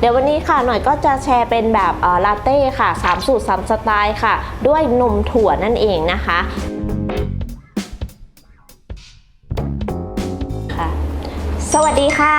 เดี๋ยววันนี้ค่ะหน่อยก็จะแชร์เป็นแบบลาเต้ค่ะ3สูตร3สไตล์ค่ะ ด้วยนมถั่วนั่นเองนะคะสวัสดีค่ะ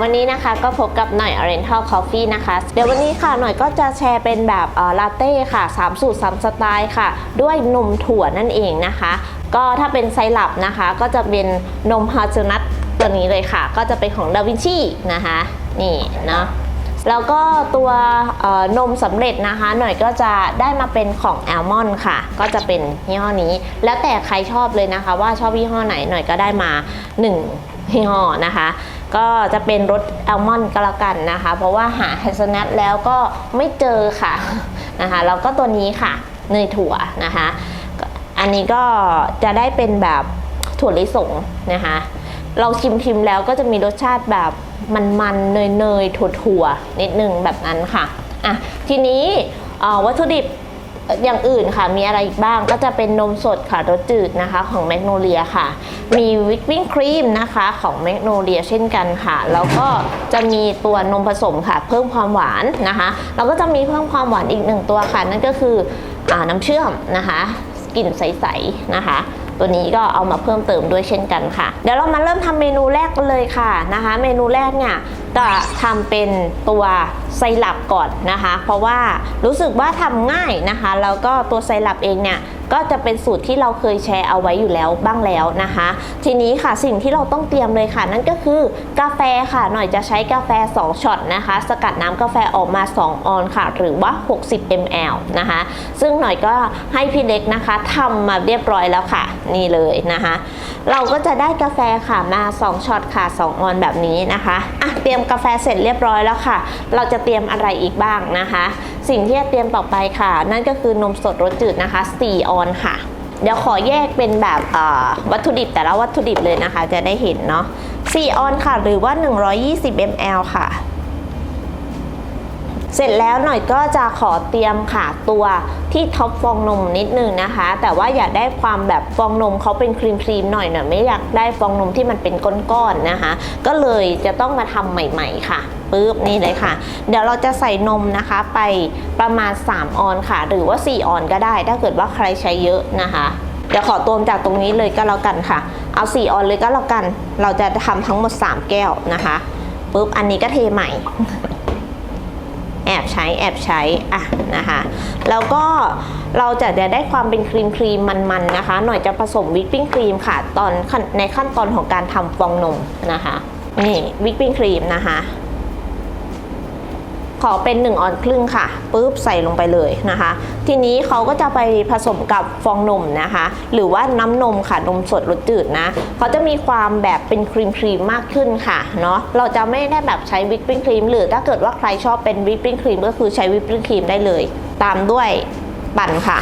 วันนี้นะคะก็พบกับหน่อย Oriental Coffee นะคะ เดี๋ยววันนี้ค่ะหน่อยก็จะแชร์เป็นแบบลาเต้ค่ะ3สูตร3สไตล์ค่ะ ด้วยนมถั่วนั่นเองนะคะ ก็ถ้าเป็นไซรัปนะคะ ก็จะเป็นนมฮาเซลนัทตัวนี้เลยค่ะ ก็จะเป็นของดาวินชีนะคะ นี่เนาะ แล้วก็ตัวนมสำเร็จนะคะ หน่อยก็จะได้มาเป็นของแอลมอนค่ะ ก็จะเป็นยี่ห้อนี้ แล้วแต่ใครชอบเลยนะคะ ว่าชอบยี่ห้อไหนหน่อยก็ได้มา1ยี่ห้อนะคะ ก็จะเป็นรสแอลมอนก็แล้วกันนะคะ เพราะว่าหาเฮซนัทแล้วก็ไม่เจอค่ะนะคะแล้วก็ตัวนี้ค่ะเนยถั่วนะคะ อันนี้ก็จะได้เป็นแบบถั่วลิสงนะคะ เราชิมชิมแล้วก็จะมีรสชาติแบบมันๆเนยๆถั่วๆนิดนึงแบบนั้นค่ะอะทีนี้วัตถุดิบอย่างอื่นค่ะมีอะไรอีกบ้างก็จะเป็นนมสดค่ะรสจืดนะคะของแมกโนเลียค่ะ มีวิปปิ้งครีมนะคะของแมกโนเลียเช่นกันค่ะ แล้วก็จะมีตัวนมผสมค่ะ เพิ่มความหวานนะคะเราก็จะมีเพิ่มความหวานอีกหนึ่งตัวค่ะ นั่นก็คืออน้ำเชื่อมนะคะกลิ่นใสๆนะคะ ตัวนี้ก็เอามาเพิ่มเติมด้วยเช่นกันค่ะ เดี๋ยวเรามาเริ่มทำเมนูแรกเลยค่ะนะคะ เมนูแรกเนี่ยจะทำเป็นตัวไซรัปก่อนนะคะ เพราะว่ารู้สึกว่าทำง่ายนะคะ แล้วก็ตัวไซรัปเองเนี่ยก็จะเป็นสูตรที่เราเคยแชร์เอาไว้อยู่แล้วบ้างแล้วนะคะ ทีนี้ค่ะสิ่งที่เราต้องเตรียมเลยค่ะ นั่นก็คือกาแฟค่ะ หน่อยจะใช้กาแฟ 2ช็อตนะคะ สกัดน้ำกาแฟออกมา 2 ออนค่ะ หรือว่า 60 ml นะคะ ซึ่งหน่อยก็ให้พี่เล็กนะคะทำมาเรียบร้อยแล้วค่ะ นี่เลยนะคะเราก็จะได้กาแฟค่ะมา 2ช็อตค่ะ 2 ออนแบบนี้นะคะอะเตรียมกาแฟเสร็จเรียบร้อยแล้วค่ะ เราจะเตรียมอะไรอีกบ้างนะคะ สิ่งที่จะเตรียมต่อไปค่ะ นั่นก็คือนมสดรสจืดนะคะ 4 ออนค่ะ เดี๋ยวขอแยกเป็นแบบวัตถุดิบแต่ละวัตถุดิบเลยนะคะ จะได้เห็นเนาะ4ออนค่ะ หรือว่า 120 ml ค่ะ เสร็จแล้วหน่อยก็จะขอเตรียมค่ะตัวที่ท็อปฟองนมนิดนึงนะคะ แต่ว่าอยากได้ความแบบฟองนมเขาเป็นครีมครีมๆหน่อยหน่อยไม่อยากได้ฟองนมที่มันเป็นก้อนๆนะคะ ก็เลยจะต้องมาทำใหม่ ๆ ค่ะปึ๊บนี่เลยค่ะ เดี๋ยวเราจะใส่นมนะคะไปประมาณ 3 ออนค่ะ หรือว่า 4 ออนก็ได้ ถ้าเกิดว่าใครใช้เยอะนะคะเดี๋ยวขอตวมจากตรงนี้เลยก็แล้วกันค่ะ เอา 4 ออนเลยก็แล้วกัน เราจะทำทั้งหมด 3 แก้วนะคะปึ๊บอันนี้ก็เทใหม่ อบใช้แอบใช้อะนะคะแล้วก็เราจะได้ความเป็นครีมครีมมันๆนะคะ หน่อยจะผสมวิปปิ้งครีมค่ะตอนขั้นในขั้นตอนของการทำฟองนมนะคะนี่วิปปิ้งครีมนะคะ ขอเป็น 1 ออนครึ่งค่ะปุ๊บใส่ลงไปเลยนะคะ ทีนี้เขาก็จะไปผสมกับฟองนมนะคะ หรือว่าน้ำนมค่ะนมสดรสจืดนะเขาจะมีความแบบเป็นครีมครีมมากขึ้นค่ะเนาะเราจะไม่ได้แบบใช้วิปปิ้งครีมหรือถ้าเกิดว่าใครชอบเป็นวิปปิ้งครีมก็คือใช้วิปปิ้งครีมได้เลย ตามด้วยปั่นค่ะ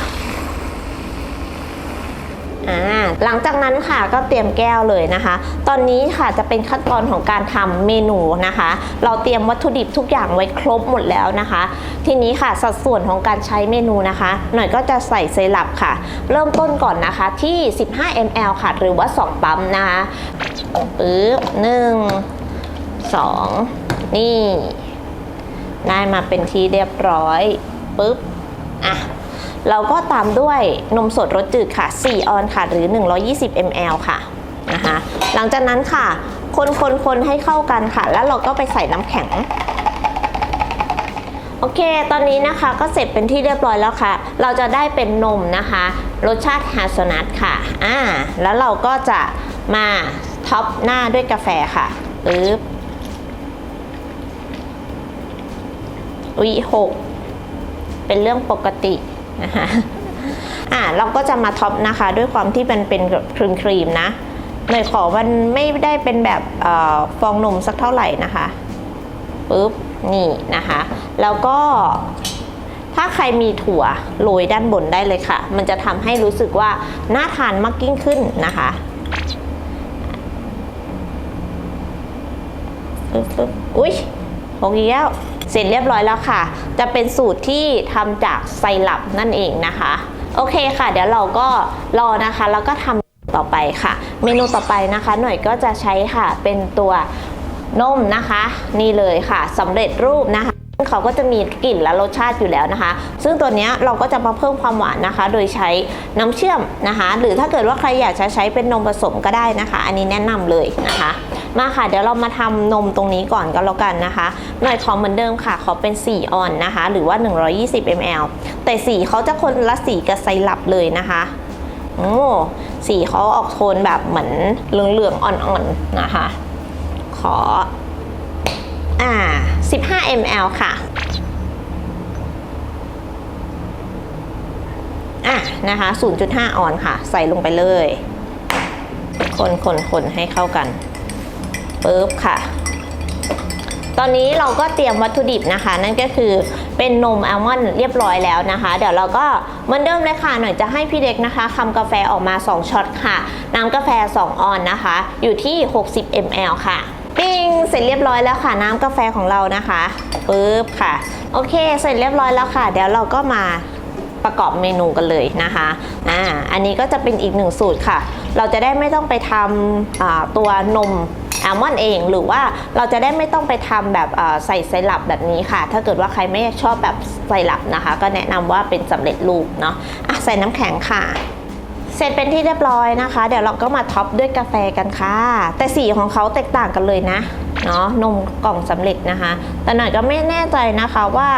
อ่าหลังจากนั้นค่ะก็เตรียมแก้วเลยนะคะ ตอนนี้ค่ะจะเป็นขั้นตอนของการทำเมนูนะคะ เราเตรียมวัตถุดิบทุกอย่างไว้ครบหมดแล้วนะคะ ทีนี้ค่ะสัดส่วนของการใช้เมนูนะคะ หน่อยก็จะใส่เซรัปค่ะ เริ่มต้นก่อนนะคะที่ 15 ml ค่ะ หรือว่า 2 ปั๊มนะคะปึ๊บหนึ่งสองนี่ ได้มาเป็นที่เรียบร้อยปึ๊บอะ เราก็ตามด้วยนมสดรสจืดค่ะ 4 ออนค่ะ หรือ 120 ml ค่ะนะคะหลังจากนั้นค่ะ คนคนคนให้เข้ากันค่ะ แล้วเราก็ไปใส่น้ำแข็ง โอเค ตอนนี้นะคะก็เสร็จเป็นที่เรียบร้อยแล้วค่ะ เราจะได้เป็นนมนะคะ รสชาติฮาสนัทค่ะ อ่า แล้วเราก็จะมาท็อปหน้าด้วยกาแฟค่ะปึ๊บวิหกเป็นเรื่องปกติ นะคะอ่าเราก็จะมาท็อปนะคะ ด้วยความที่มันเป็นครีมครีมนะหน่อยขอมันไม่ได้เป็นแบบอฟองนมสักเท่าไหร่นะคะปุ๊บนี่นะคะ แล้วก็ถ้าใครมีถั่วโรยด้านบนได้เลยค่ะ มันจะทำให้รู้สึกว่าน่าทานมากยิ่งขึ้นนะคะปึ๊บปึ๊บอุ๊ยหกอีกแล้ว เสร็จเรียบร้อยแล้วค่ะ จะเป็นสูตรที่ทำจากไซรัปนั่นเองนะคะ โอเคค่ะ เดี๋ยวเราก็รอนะคะ แล้วก็ทำต่อไปค่ะ เมนูต่อไปนะคะ หน่อยก็จะใช้ค่ะเป็นตัวนมนะคะ นี่เลยค่ะสำเร็จรูปนะคะ เขาก็จะมีกลิ่นและรสชาติอยู่แล้วนะคะ ซึ่งตัวนี้เราก็จะมาเพิ่มความหวานนะคะ โดยใช้น้ำเชื่อมนะคะ หรือถ้าเกิดว่าใครอยากจะใช้เป็นนมผสมก็ได้นะคะ อันนี้แนะนำเลยนะคะ มาค่ะเดี๋ยวเรามาทำนมตรงนี้ก่อนก็แล้วกันนะคะหน่อยขอเหมือนเดิมค่ะขอเป็น 4 ออนนะคะ หรือว่า 120 ml แต่สีเขาจะคนละสีกับไซรัปเลยนะคะโอ้สีเขาออกโทนแบบเหมือนเหลืองๆอ่อนๆนะคะ ขอ 15 ml ค่ะอะนะคะ 0.5 ออนค่ะ ใส่ลงไปเลย คนคนคนให้เข้ากันปึ๊บค่ะ ตอนนี้เราก็เตรียมวัตถุดิบนะคะ นั่นก็คือเป็นนมอัลมอนด์เรียบร้อยแล้วนะคะ เดี๋ยวเราก็เหมือนเดิมเลยค่ะ หน่อยจะให้พี่เด็กนะคะทำกาแฟออกมา 2ช็อตค่ะ น้ำกาแฟ 2 ออนนะคะ อยู่ที่ 60 ml ค่ะ ปิ้งเสร็จเรียบร้อยแล้วค่ะน้ำกาแฟของเรานะคะปึ๊บค่ะ โอเค เสร็จเรียบร้อยแล้วค่ะ เดี๋ยวเราก็มาประกอบเมนูกันเลยนะคะอ่าอันนี้ก็จะเป็นอีกหนึ่งสูตรค่ะ เราจะได้ไม่ต้องไปทำตัวนมอัลมอนด์เองหรือว่าเราจะได้ไม่ต้องไปทำแบบเอ่ใส่ไซรัปแบบนี้ค่ะ ถ้าเกิดว่าใครไม่ชอบแบบไซรัปนะคะ ก็แนะนำว่าเป็นสำเร็จรูปเนาะอะใส่น้ำแข็งค่ะ เสร็จเป็นที่เรียบร้อยนะคะ เดี๋ยวเราก็มาท็อปด้วยกาแฟกันค่ะ แต่สีของเขาแตกต่างกันเลยนะเนาะนมกล่องสำเร็จนะคะ แต่หน่อยก็ไม่แน่ใจนะคะว่า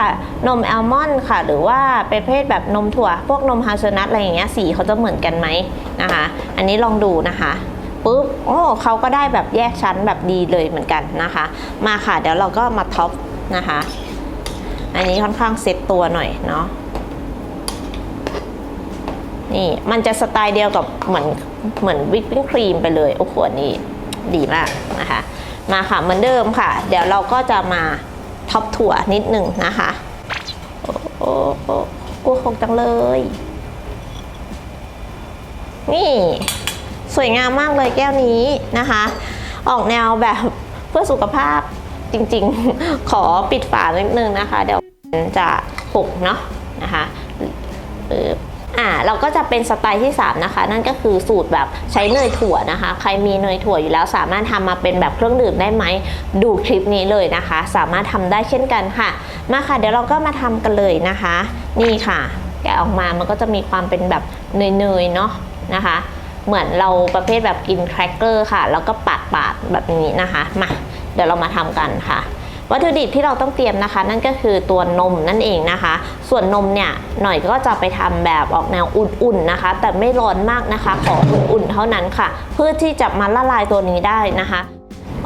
นมแอลมอนด์ค่ะ หรือว่าประเภทแบบนมถั่ว พวกนมฮาซลนัทอะไรอย่างเงี้ยสีเขาจะเหมือนกันไหมนะคะ อันนี้ลองดูนะคะปุ๊บโอ้เขาก็ได้แบบแยกชั้นแบบดีเลยเหมือนกันนะคะ มาค่ะเดี๋ยวเราก็มาท็อปนะคะ อันนี้ค่อนข้างเซ็ตตัวหน่อยเนาะ นี่มันจะสไตล์เดียวกับเหมือนเหมือนวิปปิ้งครีมไปเลย โอ้โหอันนี่ดีมากนะคะ มาค่ะเหมือนเดิมค่ะ เดี๋ยวเราก็จะมาท็อปถั่วนิดหนึ่งนะคะ โอ้โหโอ้กลัวหกจังเลย นี่ สวยงามมากเลยแก้วนี้นะคะ ออกแนวแบบเพื่อสุขภาพจริงๆ ขอปิดฝานิดนึงนะคะ เดี๋ยวจะหกเนาะนะคะปึ๊บ อ่าเราก็จะเป็นสไตล์ที่ 3 นะคะ นั่นก็คือสูตรแบบใช้เนยถั่วนะคะ ใครมีเนยถั่วอยู่แล้วสามารถทำมาเป็นแบบเครื่องดื่มได้ไหม ดูคลิปนี้เลยนะคะ สามารถทำได้เช่นกันค่ะ มาค่ะ เดี๋ยวเราก็มาทำกันเลยนะคะ นี่ค่ะ แกะออกมามันก็จะมีความเป็นแบบเนยๆเนาะนะคะ เหมือนเราประเภทแบบกินแครกเกอร์ค่ะ แล้วก็ปาดปาดๆแบบนี้นะคะ มา เดี๋ยวเรามาทำกันค่ะ วัตถุดิบที่เราต้องเตรียมนะคะ นั่นก็คือตัวนมนั่นเองนะคะ ส่วนนมเนี่ยหน่อยก็จะไปทำแบบออกแนวอุ่นๆนะคะ แต่ไม่ร้อนมากนะคะ ขออุ่นๆเท่านั้นค่ะ เพื่อที่จะมาละลายตัวนี้ได้นะคะ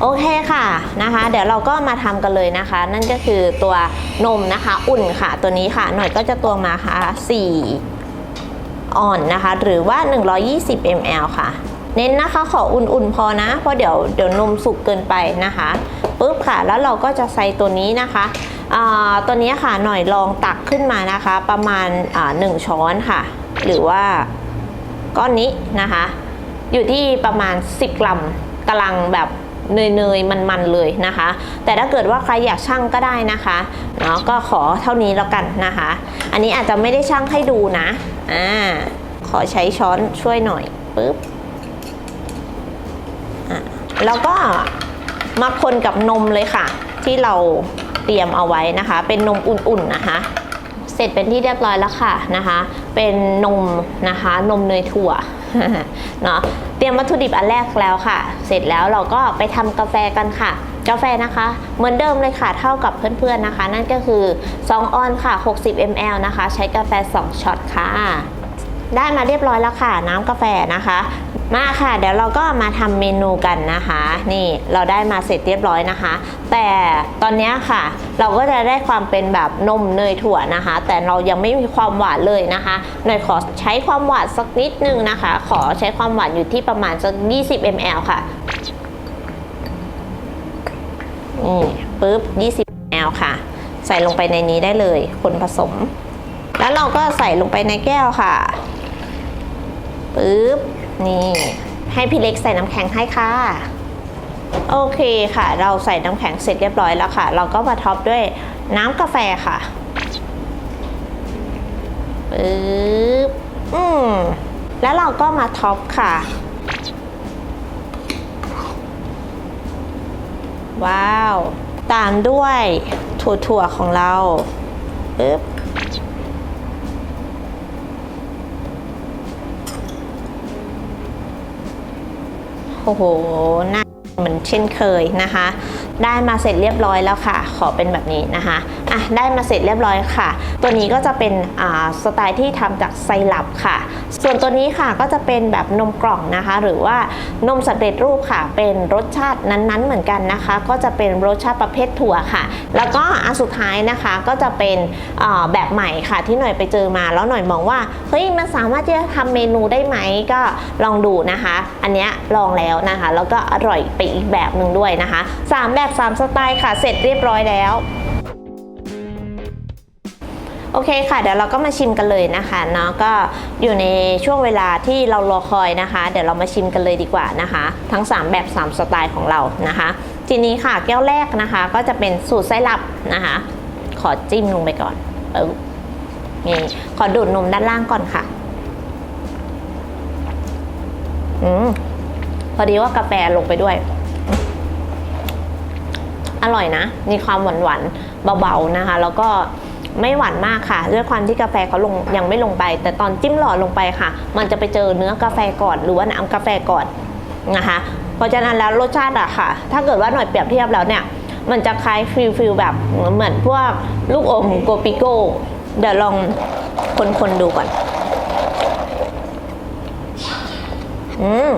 โอเคค่ะนะคะ เดี๋ยวเราก็มาทำกันเลยนะคะ นั่นก็คือตัวนมนะคะ อุ่นค่ะ ตัวนี้ค่ะ หน่อยก็จะตวงมาค่ะ4อ่อนนะคะ หรือว่า 120 ml ค่ะ เน้นนะคะขออุ่นๆพอนะ เพราะเดี๋ยวเดี๋ยวนมสุกเกินไปนะคะ ปุ๊บค่ะ แล้วเราก็จะใส่ตัวนี้นะคะตัวนี้ค่ะหน่อยลองตักขึ้นมานะคะ ประมาณหนึ่งช้อนค่ะ หรือว่าก้อนนี้นะคะ อยู่ที่ประมาณ 10 กรัมกำลังแบบเนยๆ มันๆ เลยนะคะ แต่ถ้าเกิดว่าใครอยากชั่งก็ได้นะคะเนาะก็ขอเท่านี้แล้วกันนะคะ อันนี้อาจจะไม่ได้ชั่งให้ดูนะอ่าขอใช้ช้อนช่วยหน่อยปึ๊บอะแล้วก็ มาคนกับนมเลยค่ะ ที่เราเตรียมเอาไว้นะคะ เป็นนมอุ่นๆนะคะ เสร็จเป็นที่เรียบร้อยแล้วค่ะนะคะ เป็นนมนะคะ นมเนยถั่วเนาะเตรียมวัตถุดิบอันแรกแล้วค่ะ เสร็จแล้วเราก็ไปทำกาแฟกันค่ะ กาแฟนะคะ เหมือนเดิมเลยค่ะ เท่ากับเพื่อนๆนะคะ นั่นก็คือ 2 ออนค่ะ 60 ml นะคะ ใช้กาแฟ 2 ช็อตค่ะ ได้มาเรียบร้อยแล้วค่ะ น้ำกาแฟนะคะ มาค่ะ เดี๋ยวเราก็มาทำเมนูกันนะคะ นี่เราได้มาเสร็จเรียบร้อยนะคะ แต่ตอนนี้ค่ะ เราก็จะได้ความเป็นแบบนมเนยถั่วนะคะ แต่เรายังไม่มีความหวานเลยนะคะหน่อยขอใช้ความหวานสักนิดนึงนะคะ ขอใช้ความหวานอยู่ที่ประมาณสัก 20 ml ค่ะนี่ปึ๊บ 20 ml ค่ะ ใส่ลงไปในนี้ได้เลย คนผสม แล้วเราก็ใส่ลงไปในแก้วค่ะ ปึ๊บ นี่ ให้พี่เล็กใส่น้ำแข็งให้ค่ะ โอเคค่ะ เราใส่น้ำแข็งเสร็จเรียบร้อยแล้วค่ะ เราก็มาท็อปด้วยน้ำกาแฟค่ะปึ๊บ อืม แล้วเราก็มาท็อปค่ะ ว้าว ตามด้วยถั่วๆของเราปึ๊บ โอ้โหน่าเหมือนเช่นเคยนะคะ ได้มาเสร็จเรียบร้อยแล้วค่ะ ขอเป็นแบบนี้นะคะ อะได้มาเสร็จเรียบร้อยค่ะ ตัวนี้ก็จะเป็นอ่าสไตล์ที่ทำจากไซรัปค่ะ ส่วนตัวนี้ค่ะก็จะเป็นแบบนมกล่องนะคะ หรือว่านมสำเร็จรูปค่ะ เป็นรสชาตินั้นๆ เหมือนกันนะคะ ก็จะเป็นรสชาติประเภทถั่วค่ะ แล้วก็อันสุดท้ายนะคะก็จะเป็นแบบใหม่ค่ะ ที่หน่อยไปเจอมาแล้วหน่อยมองว่าเฮ้ยมันสามารถที่จะทำเมนูได้ไหมก็ลองดูนะคะ อันนี้ลองแล้วนะคะ แล้วก็อร่อยไปอีกแบบหนึ่งด้วยนะคะสามแบบสามสไตล์ค่ะ เสร็จเรียบร้อยแล้ว โอเคค่ะ เดี๋ยวเราก็มาชิมกันเลยนะคะเนาะก็อยู่ในช่วงเวลาที่เรารอคอยนะคะ เดี๋ยวเรามาชิมกันเลยดีกว่านะคะ ทั้ง 3 แบบ 3 สไตล์ของเรานะคะ ทีนี้ค่ะแก้วแรกนะคะ ก็จะเป็นสูตรไส้ลับนะคะ ขอจิ้มลงไปก่อนเออนี่ขอดูดนมด้านล่างก่อนค่ะอืมพอดีว่ากาแฟลงไปด้วย อร่อยนะ มีความหวานๆเบาๆนะคะ แล้วก็ ไม่หวานมากค่ะด้วยความที่กาแฟเขาลงยังไม่ลงไป แต่ตอนจิ้มหลอดลงไปค่ะ มันจะไปเจอเนื้อกาแฟก่อนหรือว่าน้ำกาแฟก่อนนะคะเพราะฉะนั้นแล้วรสชาติอะค่ะ ถ้าเกิดว่าหน่อยเปรียบเทียบแล้วเนี่ย มันจะคล้ายฟิลฟิลแบบเหมือนพวกลูกอมโกปิโก้เดี๋ยวลองคนๆดูก่อน อืม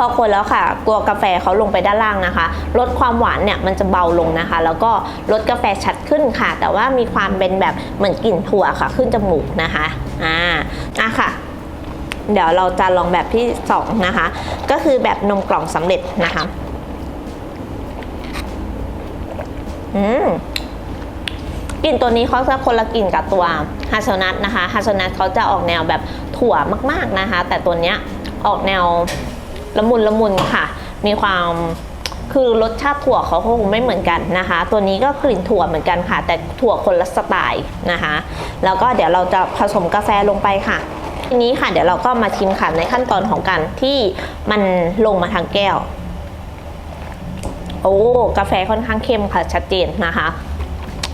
พอคนแล้วค่ะตัวกาแฟเขาลงไปด้านล่างนะคะ ลดความหวานเนี่ยมันจะเบาลงนะคะ แล้วก็ลดกาแฟชัดขึ้นค่ะ แต่ว่ามีความเป็นแบบเหมือนกลิ่นถั่วค่ะ ขึ้นจมูกนะคะอ่าอะค่ะเดี๋ยวเราจะลองแบบที่สองนะคะ ก็คือแบบนมกล่องสำเร็จนะคะอืมกลิ่นตัวนี้เขาจะคนละกลิ่นกับตัวฮาเซนัทนะคะฮาเซนัทเขาจะออกแนวแบบถั่วมาก ๆนะคะ แต่ตัวเนี้ยออกแนว ละมุนละมุนค่ะ มีความคือรสชาติถั่วเขาคงไม่เหมือนกันนะคะ ตัวนี้ก็กลิ่นถั่วเหมือนกันค่ะ แต่ถั่วคนละสไตล์นะคะ แล้วก็เดี๋ยวเราจะผสมกาแฟลงไปค่ะทีนี้ค่ะเดี๋ยวเราก็มาชิมค่ะในขั้นตอนของการที่มันลงมาทางแก้ว โอ้กาแฟค่อนข้างเข้มค่ะชัดเจนนะคะ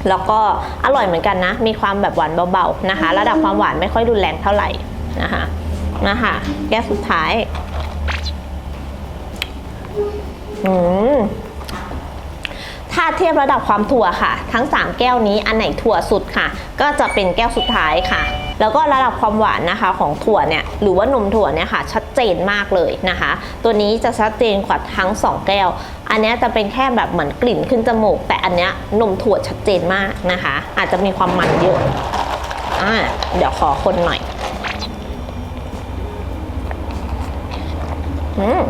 แล้วก็อร่อยเหมือนกันนะ มีความแบบหวานเบาๆนะคะ ระดับความหวานไม่ค่อยรุนแรงเท่าไหร่นะคะนะคะแก้วสุดท้าย อืมถ้าเทียบระดับความถั่วค่ะ ทั้ง 3 แก้วนี้อันไหนถั่วสุดค่ะ ก็จะเป็นแก้วสุดท้ายค่ะ แล้วก็ระดับความหวานนะคะของถั่วเนี่ยหรือว่านมถั่วเนี่ยค่ะ ชัดเจนมากเลยนะคะ ตัวนี้จะชัดเจนกว่าทั้ง 2 แก้ว อันนี้จะเป็นแค่แบบเหมือนกลิ่นขึ้นจมูก แต่อันนี้นมถั่วชัดเจนมากนะคะ อาจจะมีความมันเยอะอ่าเดี๋ยวขอคนหน่อยอืม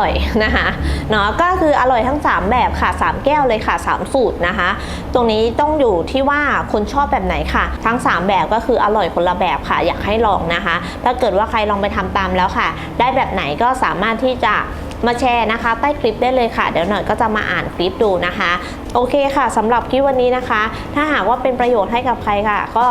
ร่อยนะคะเนาะก็คืออร่อยทั้ง 3 แบบค่ะ 3 แก้วเลยค่ะ 3 สูตรนะคะ ตรงนี้ต้องอยู่ที่ว่าคนชอบแบบไหนค่ะ ทั้ง 3 แบบก็คืออร่อยคนละแบบค่ะ อยากให้ลองนะคะ ถ้าเกิดว่าใครลองไปทำตามแล้วค่ะ ได้แบบไหนก็สามารถที่จะมาแชร์นะคะ ใต้คลิปได้เลยค่ะ เดี๋ยวหน่อยก็จะมาอ่านคลิปดูนะคะ โอเคค่ะสำหรับคลิปวันนี้นะคะ ถ้าหากว่าเป็นประโยชน์ให้กับใครค่ะ ก็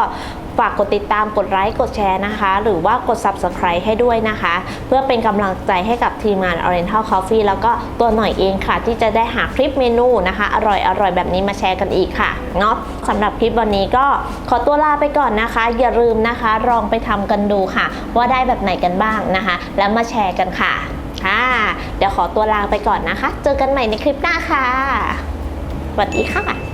ฝากกดติดตามกดไลค์กดแชร์นะคะ หรือว่ากด subscribe ให้ด้วยนะคะ เพื่อเป็นกำลังใจให้กับทีมงาน Oriental Coffee แล้วก็ตัวหน่อยเองค่ะ ที่จะได้หาคลิปเมนูนะคะ อร่อยอร่อยแบบนี้มาแชร์กันอีกค่ะเนาะสำหรับคลิปวันนี้ก็ขอตัวลาไปก่อนนะคะ อย่าลืมนะคะลองไปทำกันดูค่ะ ว่าได้แบบไหนกันบ้างนะคะ แล้วมาแชร์กันค่ะค่ะเดี๋ยวขอตัวลาไปก่อนนะคะ เจอกันใหม่ในคลิปหน้าค่ะสวัสดีค่ะ